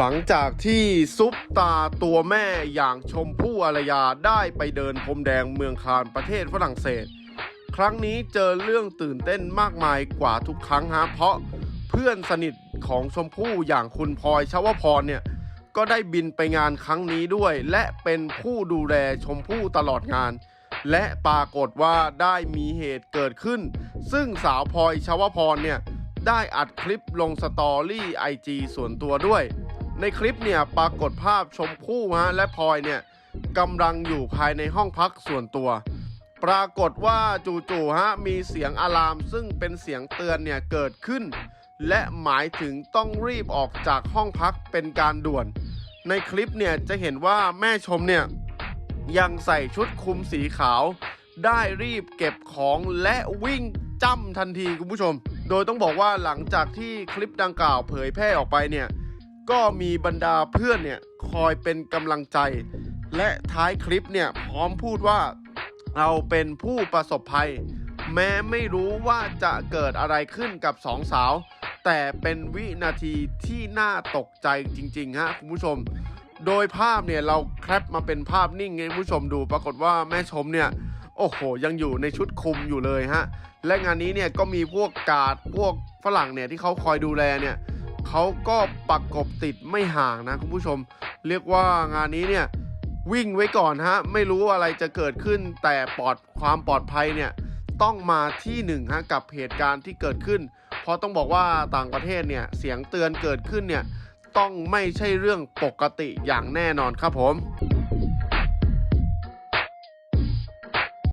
หลังจากที่ซุปตาตัวแม่อย่างชมพู่อารยาได้ไปเดินพรมแดงเมืองคานประเทศฝรั่งเศส ครั้งนี้เจอเรื่องตื่นเต้นมากมายกว่าทุกครั้งฮะเพราะเพื่อนสนิทของชมพู่อย่างคุณพลอยชวพรเนี่ยก็ได้บินไปงานครั้งนี้ด้วย และเป็นผู้ดูแลชมพู่ตลอดงาน และปรากฏว่าได้มีเหตุเกิดขึ้น ซึ่งสาวพลอยชวพรเนี่ยได้อัดคลิปลงสตอรี่ไอจส่วนตัวด้วย ในคลิปเนี่ยปรากฏภาพชมพู่ฮะและพลอยเนี่ยกำลังอยู่ภายในห้องพักส่วนตัว ปรากฏว่าจู่ๆฮะมีเสียงอะลามซึ่งเป็นเสียงเตือนเนี่ยเกิดขึ้น และหมายถึงต้องรีบออกจากห้องพักเป็นการด่วน ในคลิปเนี่ยจะเห็นว่าแม่ชมเนี่ยยังใส่ชุดคลุมสีขาว ได้รีบเก็บของและวิ่งจ้ำทันทีคุณผู้ชม โดยต้องบอกว่าหลังจากที่คลิปดังกล่าวเผยแพร่ออกไปเนี่ย ก็มีบรรดาเพื่อนเนี่ยคอยเป็นกำลังใจ และท้ายคลิปเนี่ยพร้อมพูดว่าเราเป็นผู้ประสบภัย แม้ไม่รู้ว่าจะเกิดอะไรขึ้นกับสองสาว แต่เป็นวินาทีที่น่าตกใจจริงๆฮะคุณผู้ชม โดยภาพเนี่ยเราแคปมาเป็นภาพนิ่งให้คุณผู้ชมดูปรากฏว่าแม่ชมเนี่ยโอ้โห ยังอยู่ในชุดคลุมอยู่เลยฮะ และงานนี้เนี่ยก็มีพวกกาดพวกฝรั่งเนี่ยที่เขาคอยดูแลเนี่ย เขาก็ประกบติดไม่ห่างนะคุณผู้ชม เรียกว่างานนี้เนี่ยวิ่งไว้ก่อนฮะ ไม่รู้อะไรจะเกิดขึ้นแต่ปลอดความปลอดภัยเนี่ยต้องมาที่หนึ่งฮะกับเหตุการณ์ที่เกิดขึ้น เพราะต้องบอกว่าต่างประเทศเนี่ยเสียงเตือนเกิดขึ้นเนี่ยต้องไม่ใช่เรื่องปกติอย่างแน่นอนครับผม